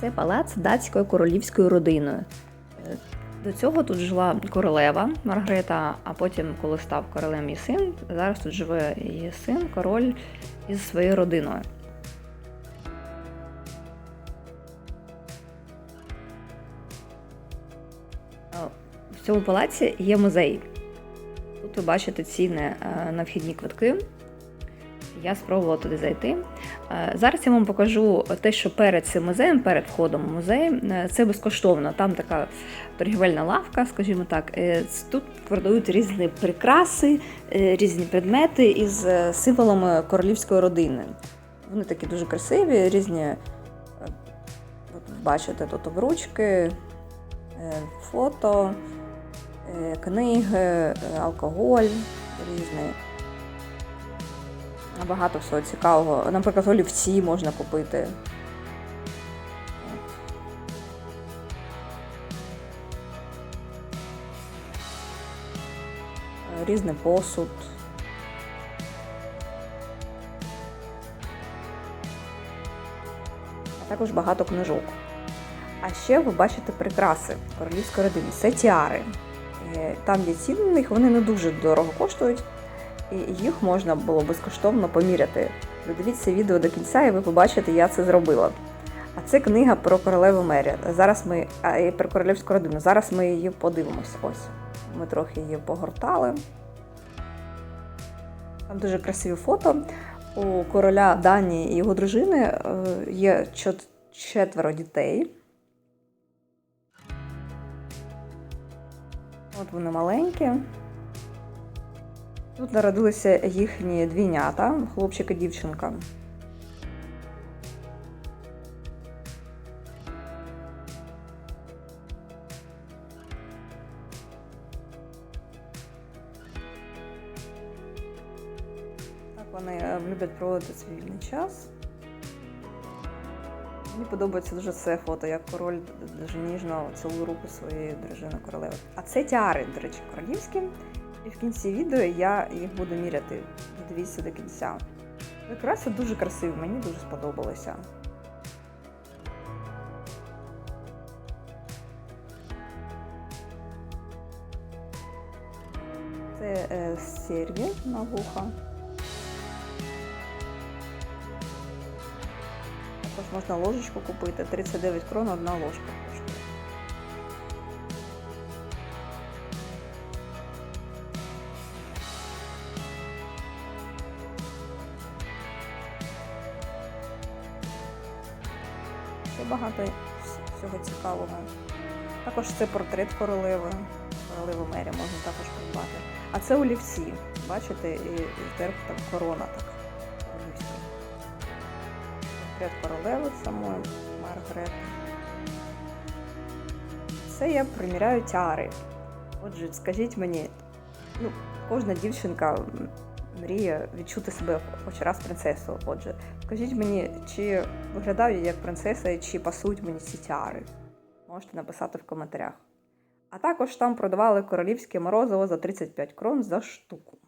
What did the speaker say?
Це палац датською королівською родиною. До цього тут жила королева Маргарита, а потім, коли став королем її син, зараз тут живе її син, король із своєю родиною. В цьому палаці є музей. Тут ви бачите ціни е, на вхідні квитки. Я спробувала туди зайти. Е, Зараз я вам покажу те, що перед цим музеєм, перед входом у музей, е, це безкоштовно. Там така торгівельна лавка, скажімо так. Е, Тут продають різні прикраси, різні предмети із символами королівської родини. Вони такі дуже красиві, різні. бачите, тут обручки, фото, книги, алкоголь різний. Багато всього цікавого. Наприклад, олівці можна купити. Різний посуд. А також багато книжок. А ще ви бачите прикраси королівської родини. Це тіари. Е, Там є ціни на них, вони не дуже дорого коштують і їх можна було безкоштовно поміряти. Додивіться відео до кінця, і ви побачите, я це зробила. А це книга про королеву Мері. Зараз ми про королівську родину. Зараз ми її подивимося. Ось ми трохи її погортали. Там дуже красиві фото. У короля Данії і його дружини е, є четверо дітей. От вони маленькі. Тут народилися їхні двійнята, хлопчик і дівчинка. Так вони е, люблять проводити свій вільний час. Мені подобається дуже це фото, як король дуже ніжно цілує руку своєї дружини королеви. А це тіари, до речі, королівські. І в кінці відео я їх буду міряти. Додивіться до кінця. Прикраси дуже красиві, мені дуже сподобалося. Це е, серві на вуха. Також можна ложечку купити. 39 крон одна ложка коштує. Це багато всього цікавого. Також це портрет королеви. Королеви Мері можна також придбати. А це олівці. Бачите, і, зверху так корона така королівська. Портрет королеви самої Маргарет. Це я приміряю тіари. Отже, скажіть мені, ну, кожна дівчинка мріє відчути себе хоч раз принцесою. Отже, скажіть мені, чи виглядаю я як принцеса і чи пасують мені ці тіари? Можете написати в коментарях. А також там продавали королівське морозиво за 35 крон за штуку.